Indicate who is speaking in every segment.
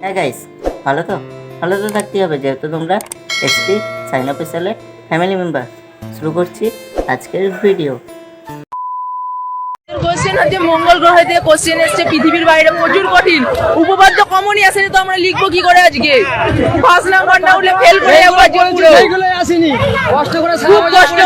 Speaker 1: হ্যাঁ গাইস ভালো তো? ভালো তো থাকতেই হবে, যেহেতু তোমরা ST sign up family member শুরু করছি আজকের ভিডিও
Speaker 2: কোশ্চেন হচ্ছে মঙ্গল গ্রহে দিয়ে কোশ্চেন এসছে পৃথিবীর বাইরে প্রচুর কঠিন। উপপাদ্য কমনই আসেনি তো আমরা লিখব কি করে আজকে? পাঁচ নাম্বার না হলে ফেল করে যাব আজকে
Speaker 3: আসেনি। কষ্ট করে
Speaker 2: খুব কষ্ট।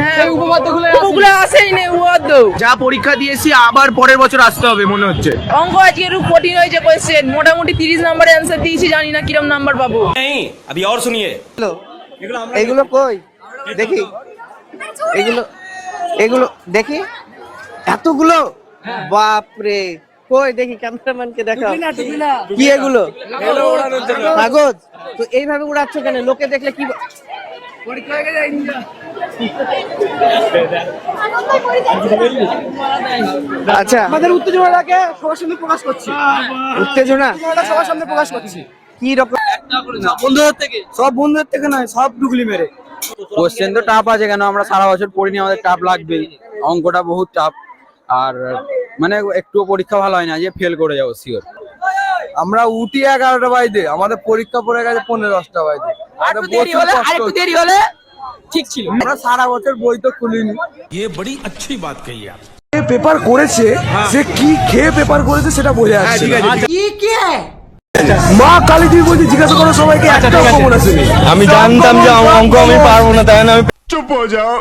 Speaker 3: হ্যাঁ,
Speaker 2: উপপাদ্যগুলো আসেই নেই উপপাদ্য।
Speaker 4: যা পরীক্ষা দিয়েছি আবার পরের বছর আসতে হবে মনে হচ্ছে।
Speaker 2: অঙ্ক আজকে এরকম কঠিন হয়েছে কোশ্চেন মোটামুটি তিরিশ নাম্বার অ্যান্সার দিয়েছি জানি না কিরম নাম্বার পাবো।
Speaker 5: আমি আর শুনিয়ে।
Speaker 6: এগুলো কই? দেখি। এগুলো এগুলো দেখি। এতগুলো বাপরে। কই দেখি ক্যামেরাম্যানকে দেখাও। কি এগুলো? কাগজ? তো এইভাবে উড়াচ্ছ কেন? লোকে দেখলে কি আচ্ছা।
Speaker 3: আমাদের উত্তেজনাটাকে সবার সামনে প্রকাশ করছি।
Speaker 6: উত্তেজনা?
Speaker 3: সবার সামনে প্রকাশ করছি।
Speaker 6: কি রকম?
Speaker 3: বন্ধুদের থেকে? সব বন্ধুদের থেকে নয় সব ডুগলি মেরে।
Speaker 7: কোশ্চেন তো টাফ আছে কেন? আমরা সারা বছর পড়িনি আমাদের টাফ লাগবেই। অঙ্কটা বহুত টাফ আর মানে একটু পরীক্ষা ভালো হয় না যে ফেল করে যাবো শিওর
Speaker 8: আমরা উঠি এগারোটা বাইদে আমাদের পরীক্ষা পড়ে গেছে পনেরো দশটা বাইদে আমাদের প্রচুর কষ্ট হচ্ছে।
Speaker 3: দেরি হলে ঠিক ছিল
Speaker 8: আমরা সারা বছর বই তো খুলিনি
Speaker 5: ये बड़ी अच्छी बात कही आप
Speaker 8: পেপার করেছে সে কি খেয়ে পেপার করেছে সেটা বোঝা যাচ্ছে না। মা কালী তুই বলছি জিজ্ঞাসা করো সবাইকে একটাও কমন আসেনি
Speaker 9: আমি জানতাম যে অঙ্ক আমি পারবো না তাই জন্য আমি
Speaker 4: চুপ হয়ে যাও